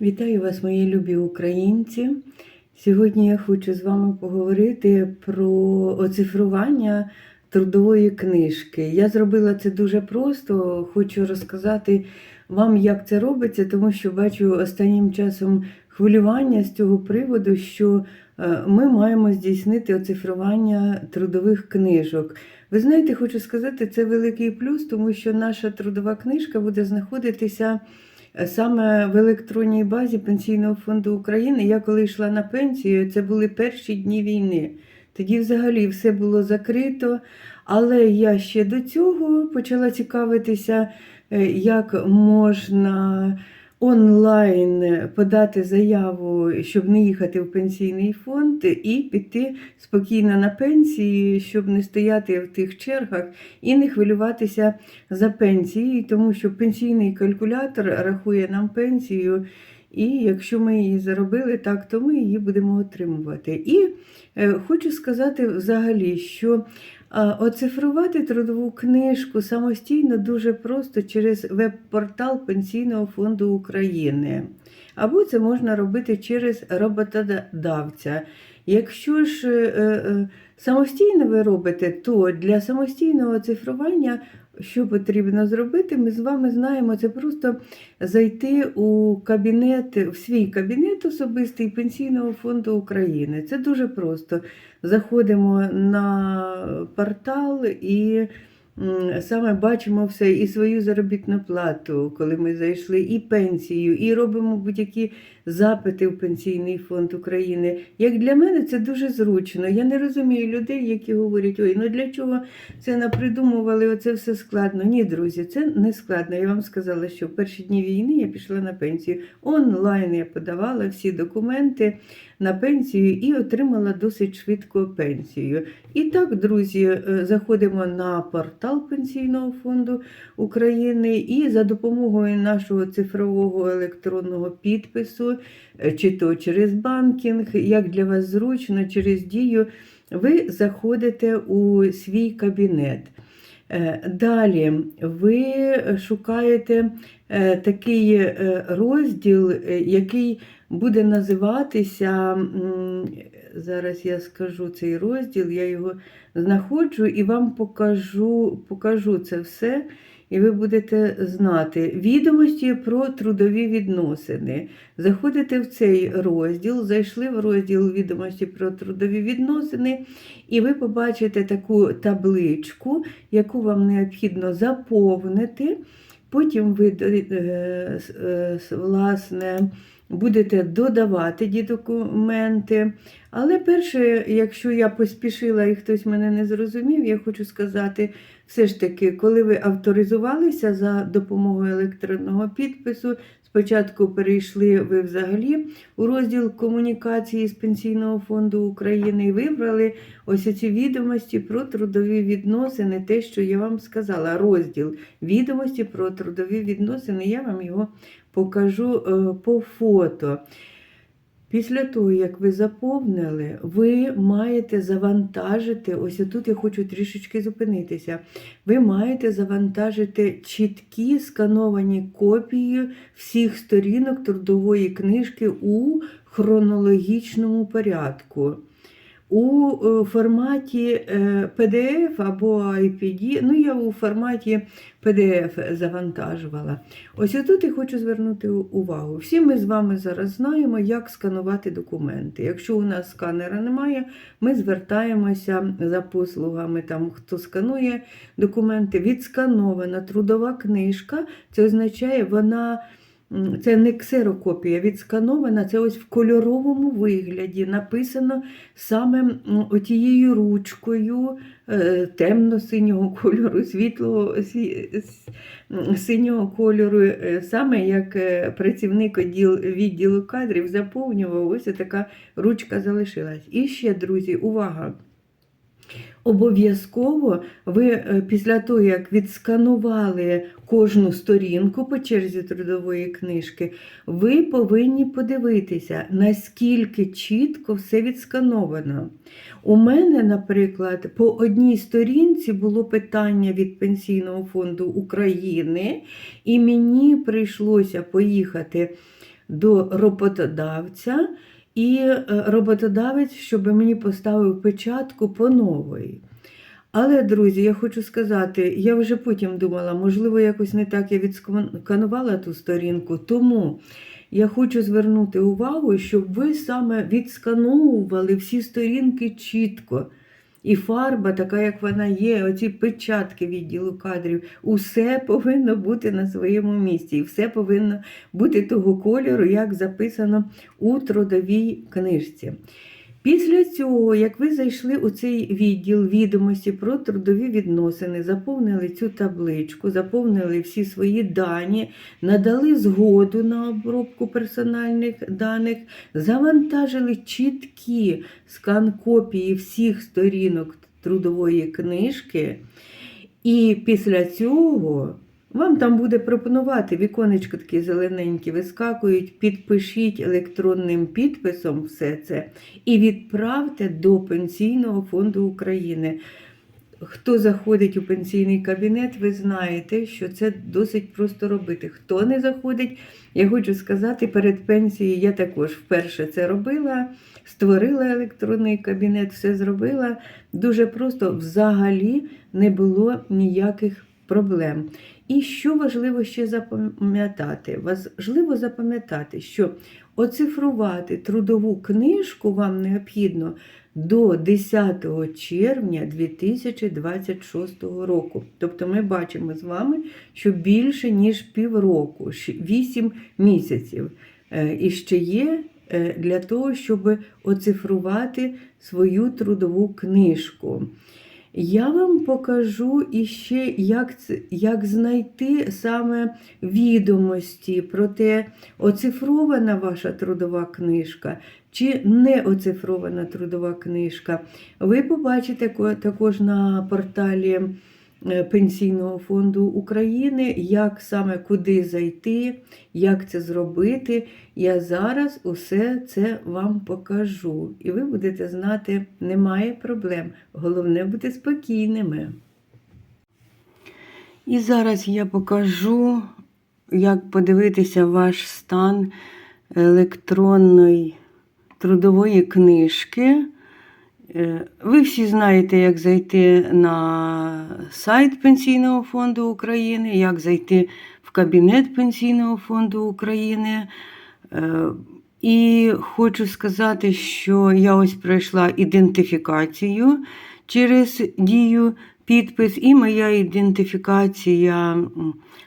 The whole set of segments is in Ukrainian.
Вітаю вас, мої любі українці. Сьогодні я хочу з вами поговорити про оцифрування трудової книжки. Я зробила це дуже просто. Хочу розказати вам, як це робиться, тому що бачу останнім часом хвилювання з цього приводу, що е, ми маємо здійснити оцифрування трудових книжок. Ви знаєте, хочу сказати, це великий плюс, тому що наша трудова книжка буде знаходитися. Саме в електронній базі Пенсійного фонду України, я коли йшла на пенсію, це були перші дні війни. Тоді взагалі все було закрито. Але я ще до цього почала цікавитися, е, як можна онлайн подати заяву, щоб не їхати в пенсійний фонд, і піти спокійно на пенсії, щоб не стояти в тих чергах і не хвилюватися за пенсії, тому що пенсійний калькулятор рахує нам пенсію. І якщо ми її заробили так, то ми її будемо отримувати. І е, хочу сказати взагалі, що оцифрувати трудову книжку самостійно дуже просто через веб-портал Пенсійного фонду України. Або це можна робити через роботодавця. Якщо ж е, е, самостійно ви робите, то для самостійного цифрування що потрібно зробити, ми з вами знаємо, це просто зайти у кабінет, в свій кабінет особистий Пенсійного фонду України. Це дуже просто. Заходимо на портал і саме бачимо все і свою заробітну плату, коли ми зайшли, і пенсію, і робимо будь-які запити в Пенсійний фонд України. Як для мене це дуже зручно. Я не розумію людей, які говорять, ой, ну для чого це напридумували, оце все складно. Ні, друзі, це не складно. Я вам сказала, що в перші дні війни я пішла на пенсію. Онлайн я подавала всі документи на пенсію і отримала досить швидко пенсію. І так, друзі, е, заходимо на портал Пенсійного фонду України і за допомогою нашого цифрового електронного підпису, е, чи то через банкінг, як для вас зручно, через дію, ви заходите у свій кабінет. Е, Далі ви шукаєте е, такий розділ, який буде називатися. Зараз я скажу цей розділ, я його знаходжу і вам покажу, покажу це все, і ви будете знати відомості про трудові відносини. Заходите в цей розділ, зайшли в розділ відомості про трудові відносини, і ви побачите таку табличку, яку вам необхідно заповнити. Потім ви е, е, власне, будете додавати ті документи. Але перше, якщо я поспішила і хтось мене не зрозумів, я хочу сказати, все ж таки, коли ви авторизувалися за допомогою електронного підпису, спочатку перейшли ви взагалі у розділ комунікації з Пенсійного фонду України і вибрали ось ці відомості про трудові відносини, те, що я вам сказала, розділ відомості про трудові відносини, я вам його покажу е, по фото. Після того, як ви заповнили, ви маєте завантажити, ось тут я хочу трішечки зупинитися. Ви маєте завантажити чіткі скановані копії всіх сторінок трудової книжки у хронологічному порядку. У е, форматі е, PDF або IPD, ну я у форматі PDF завантажувала. Ось тут і хочу звернути увагу. Всі ми з вами зараз знаємо, як сканувати документи. Якщо у нас сканера немає, ми звертаємося за послугами, там, хто сканує документи. Відсканована трудова книжка, це означає, вона. Це не ксерокопія, відсканована, це ось в кольоровому вигляді написано саме отією ручкою е, темно-синього кольору, світлого синього кольору, е, саме як е, працівник відділу кадрів заповнював, ось така ручка залишилась. І ще, друзі, увага! Обов'язково ви е, після того, як відсканували кожну сторінку по черзі трудової книжки, ви повинні подивитися, наскільки чітко все відскановано. У мене, наприклад, по одній сторінці було питання від Пенсійного фонду України, і мені прийшлося поїхати до роботодавця, і е, роботодавець, щоб мені поставив печатку по новій. Але, друзі, я хочу сказати, я вже потім думала, можливо, якось не так я відсканувала ту сторінку, тому я хочу звернути увагу, щоб ви саме відскановували всі сторінки чітко. І фарба, така як вона є, оці печатки відділу кадрів, усе повинно бути на своєму місці. І все повинно бути того кольору, як записано у трудовій книжці. Після цього, як ви зайшли у цей відділ відомості про трудові відносини, заповнили цю табличку, заповнили всі свої дані, надали згоду на обробку персональних даних, завантажили чіткі скан-копії всіх сторінок трудової книжки, і після цього. Вам там буде пропонувати віконечко такі зелененькі, вискакують, підпишіть електронним підписом все це і відправте до Пенсійного фонду України. Хто заходить у пенсійний кабінет, ви знаєте, що це досить просто робити. Хто не заходить, я хочу сказати, перед пенсією я також вперше це робила, створила електронний кабінет, все зробила. Дуже просто взагалі не було ніяких проблем. І що важливо ще запам'ятати? Важливо запам'ятати, що оцифрувати трудову книжку вам необхідно до 10 червня 2026 року. Тобто ми бачимо з вами, що більше, ніж півроку, 8 місяців. Е, І ще є е, для того, щоб оцифрувати свою трудову книжку. Я вам покажу іще, як, як знайти саме відомості про те, оцифрована ваша трудова книжка чи не оцифрована трудова книжка. Ви побачите також на порталі Пенсійного фонду України, як саме куди зайти, як це зробити. Я зараз усе це вам покажу. І ви будете знати, немає проблем. Головне бути спокійними. І зараз я покажу, як подивитися ваш стан електронної трудової книжки. Е, Ви всі знаєте, як зайти на сайт Пенсійного фонду України, як зайти в кабінет Пенсійного фонду України. Е, І хочу сказати, що я ось пройшла ідентифікацію через дію підпис, і моя ідентифікація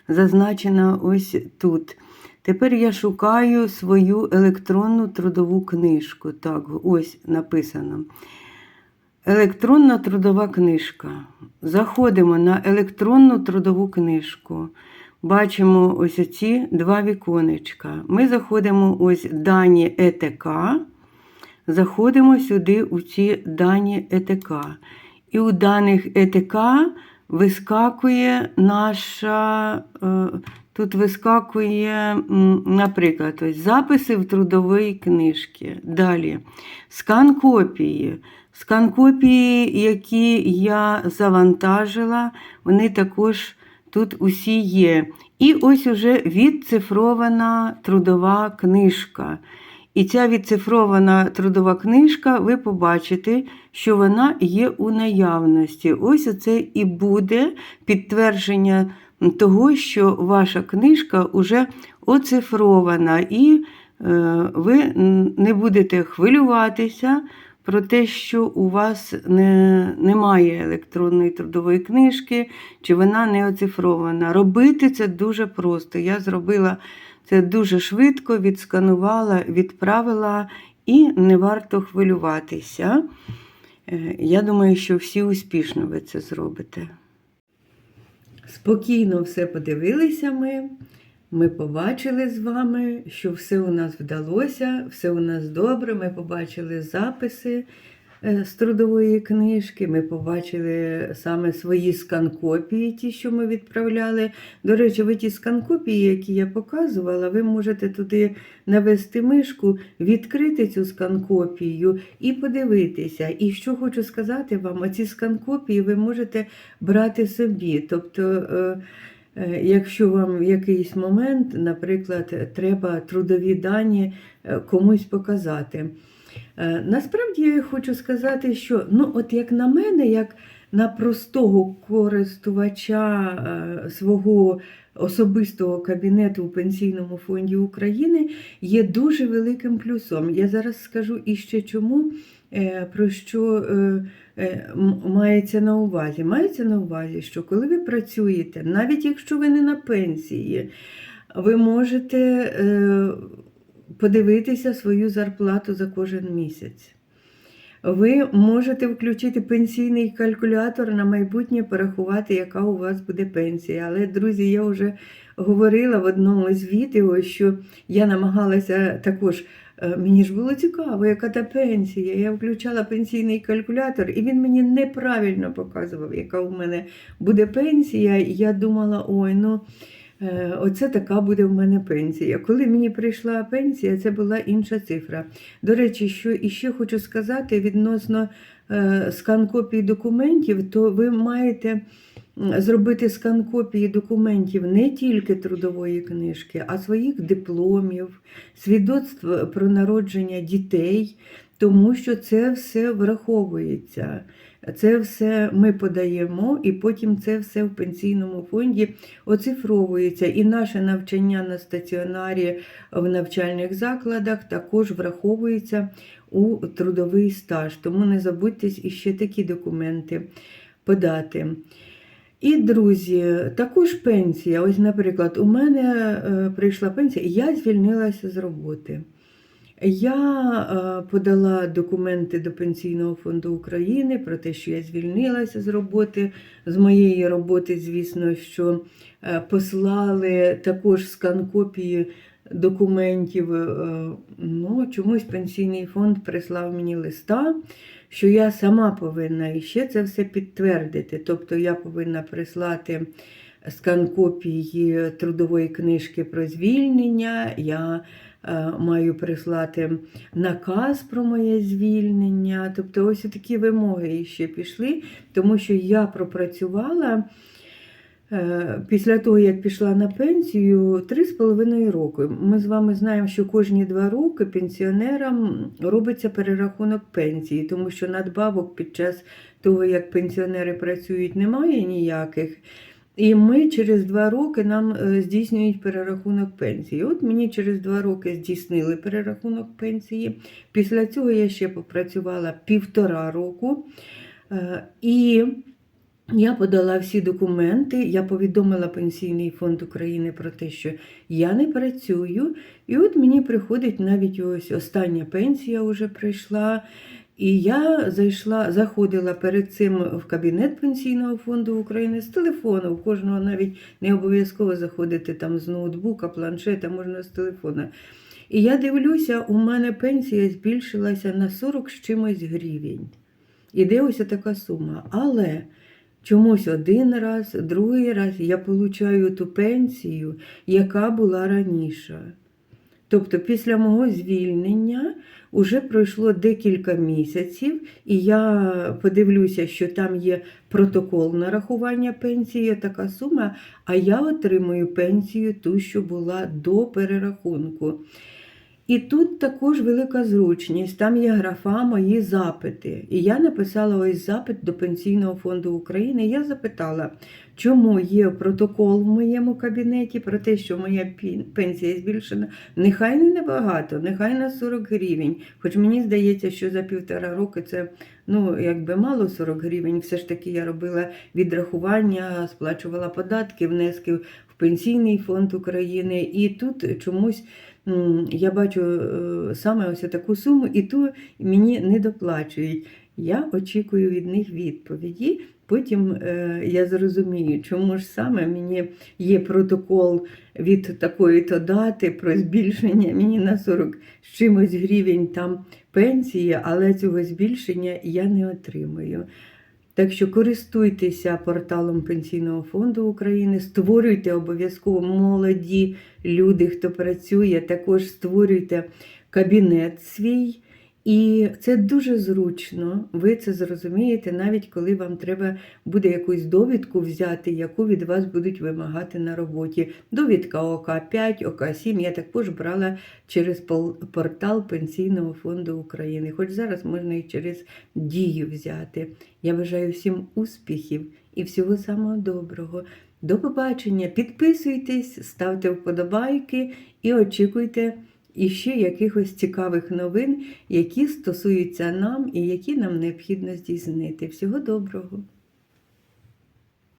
зазначена ось тут. Тепер я шукаю свою електронну трудову книжку. Так, ось написано. Електронна трудова книжка. Заходимо на електронну трудову книжку. Бачимо ось ці два віконечка. Ми заходимо ось дані ЕТК. Заходимо сюди у ці дані ЕТК. І у даних ЕТК вискакує наша. е, Тут вискакує, наприклад, ось записи в трудової книжки. Далі скан копії. Скан копії, які я завантажила, вони також тут усі є. І ось уже відцифрована трудова книжка. І ця відцифрована трудова книжка, ви побачите, що вона є у наявності. Ось оце і буде підтвердження того, що ваша книжка вже оцифрована, і е, ви не будете хвилюватися про те, що у вас не, немає електронної трудової книжки, чи вона не оцифрована. Робити це дуже просто. Я зробила це дуже швидко, відсканувала, відправила і не варто хвилюватися. Е, Я думаю, що всі успішно ви це зробите. Спокійно все подивилися ми. Ми побачили з вами, що все у нас вдалося, все у нас добре. Ми побачили записи е, з трудової книжки, ми побачили саме свої скан-копії, ті, що ми відправляли. До речі, ви ті скан-копії, які я показувала, ви можете туди навести мишку, відкрити цю скан-копію і подивитися. І що хочу сказати вам, оці скан-копії ви можете брати собі. Тобто. Е, Якщо вам в якийсь момент, наприклад, треба трудові дані е, комусь показати. Е, Насправді я хочу сказати, що ну, от як на мене, як на простого користувача свого особистого кабінету у Пенсійному фонді України є дуже великим плюсом. Я зараз скажу іще чому, про що е, е, мається на увазі. Мається на увазі, що коли ви працюєте, навіть якщо ви не на пенсії, ви можете е, подивитися свою зарплату за кожен місяць. Ви можете включити пенсійний калькулятор на майбутнє, порахувати, яка у вас буде пенсія. Але, друзі, я вже говорила в одному з відео, що я намагалася також. Е, Мені ж було цікаво, яка та пенсія. Я включала пенсійний калькулятор, і він мені неправильно показував, яка у мене буде пенсія. І я думала, ой, ну е, оце така буде в мене пенсія. Коли мені прийшла пенсія, це була інша цифра. До речі, що іще хочу сказати відносно е, скан-копії документів, то ви маєте зробити скан-копії документів не тільки трудової книжки, а своїх дипломів, свідоцтв про народження дітей, тому що це все враховується. Це все ми подаємо, і потім це все в пенсійному фонді оцифровується. І наше навчання на стаціонарі в навчальних закладах також враховується у трудовий стаж. Тому не забудьте іще такі документи подати. І, друзі, також пенсія. Ось, наприклад, у мене е, прийшла пенсія, і я звільнилася з роботи. Я е, подала документи до Пенсійного фонду України про те, що я звільнилася з роботи. З моєї роботи, звісно, що е, послали також скан-копії документів. Е, Ну, чомусь Пенсійний фонд прислав мені листа, що я сама повинна іще це все підтвердити. Тобто я повинна прислати скан копії трудової книжки про звільнення. Я е, маю прислати наказ про моє звільнення. Тобто, ось такі вимоги ще пішли, тому що я пропрацювала. Е, Після того, як пішла на пенсію, три з половиною роки. Ми з вами знаємо, що кожні два роки пенсіонерам робиться перерахунок пенсії, тому що надбавок під час того, як пенсіонери працюють, немає ніяких. І ми через два роки нам е, здійснюють перерахунок пенсії. От мені через два роки здійснили перерахунок пенсії. Після цього я ще попрацювала півтора року. Е, І я подала всі документи, я повідомила Пенсійний фонд України про те, що я не працюю. І от мені приходить навіть ось остання пенсія вже прийшла. І я зайшла, заходила перед цим в кабінет Пенсійного фонду України з телефону. У кожного навіть не обов'язково заходити там з ноутбука, планшета, можна з телефона. І я дивлюся, у мене пенсія збільшилася на 40 з чимось гривень. Іде ось така сума. Але чомусь один раз, другий раз я получаю ту пенсію, яка була раніше. Тобто після мого звільнення вже пройшло декілька місяців, і я подивлюся, що там є протокол нарахування пенсії, така сума, а я отримую пенсію ту, що була до перерахунку. І тут також велика зручність. Там є графа мої запити. І я написала ось запит до Пенсійного фонду України. Я запитала, чому є протокол в моєму кабінеті про те, що моя пенсія збільшена. Нехай не небагато, нехай на 40 гривень. Хоч мені здається, що за півтора роки це ну, якби мало 40 гривень. Все ж таки я робила відрахування, сплачувала податки, внески в Пенсійний фонд України. І тут чомусь я бачу е, саме ось таку суму, і ту мені не доплачують. Я очікую від них відповіді. Потім е, я зрозумію, чому ж саме мені є протокол від такої-то дати про збільшення мені на 40 з чимось гривень там пенсії, але цього збільшення я не отримую. Так що користуйтеся порталом Пенсійного фонду України, створюйте обов'язково молоді люди, хто працює, також створюйте кабінет свій І це дуже зручно, ви це зрозумієте, навіть коли вам треба буде якусь довідку взяти, яку від вас будуть вимагати на роботі. Довідка ОК5, ОК7. Я також брала через портал Пенсійного фонду України. Хоч зараз можна і через дію взяти. Я бажаю всім успіхів і всього самого доброго. До побачення. Підписуйтесь, ставте вподобайки і очікуйте іще якихось цікавих новин, які стосуються нам і які нам необхідно здійснити. Всього доброго!